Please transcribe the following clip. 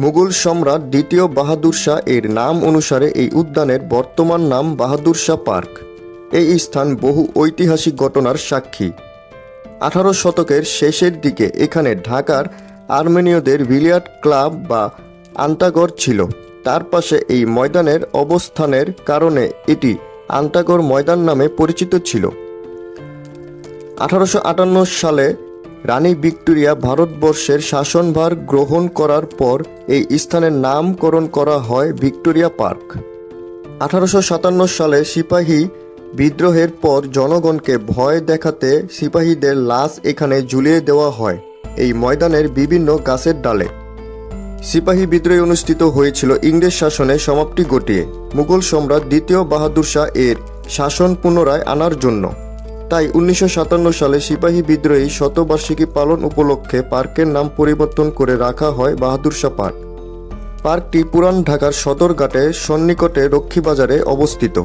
মুঘল সম্রাট দ্বিতীয় বাহাদুর শাহ এর নাম অনুসারে এই উদ্যানের বর্তমান নাম বাহাদুর শাহ পার্ক। এই স্থান বহু ঐতিহাসিক ঘটনার সাক্ষী। আঠারো শতকের শেষের দিকে এখানে ঢাকার আর্মেনীয়দের বিলিয়ার্ড ক্লাব বা আন্তাগড় ছিল। তার পাশে এই ময়দানের অবস্থানের কারণে এটি আন্তাগড় ময়দান নামে পরিচিত ছিল। আঠারোশো আটান্ন সালে রানী ভিক্টোরিয়া ভারতবর্ষের শাসনভার গ্রহণ করার পর এই স্থানের নামকরণ করা হয় ভিক্টোরিয়া পার্ক। আঠারোশো সাতান্ন সালে সিপাহী বিদ্রোহের পর জনগণকে ভয় দেখাতে সিপাহীদের লাশ এখানে ঝুলিয়ে দেওয়া হয়। এই ময়দানের বিভিন্ন গাছের ডালে। সিপাহী বিদ্রোহ অনুষ্ঠিত হয়েছিল ইংরেজ শাসনে সমাপ্তি ঘটিয়ে। মুঘল সম্রাট দ্বিতীয় বাহাদুর শাহ এর শাসন পুনরায় আনার জন্য। তাই উনিশশো সাতান্ন সালে সিপাহী বিদ্রোহী শতবার্ষিকী পালন উপলক্ষে পার্কের নাম পরিবর্তন করে রাখা হয় বাহাদুর শাহ পার্ক। পার্কটি পুরান ঢাকার সদরঘাটে সন্নিকটে রক্ষীবাজারে অবস্থিত।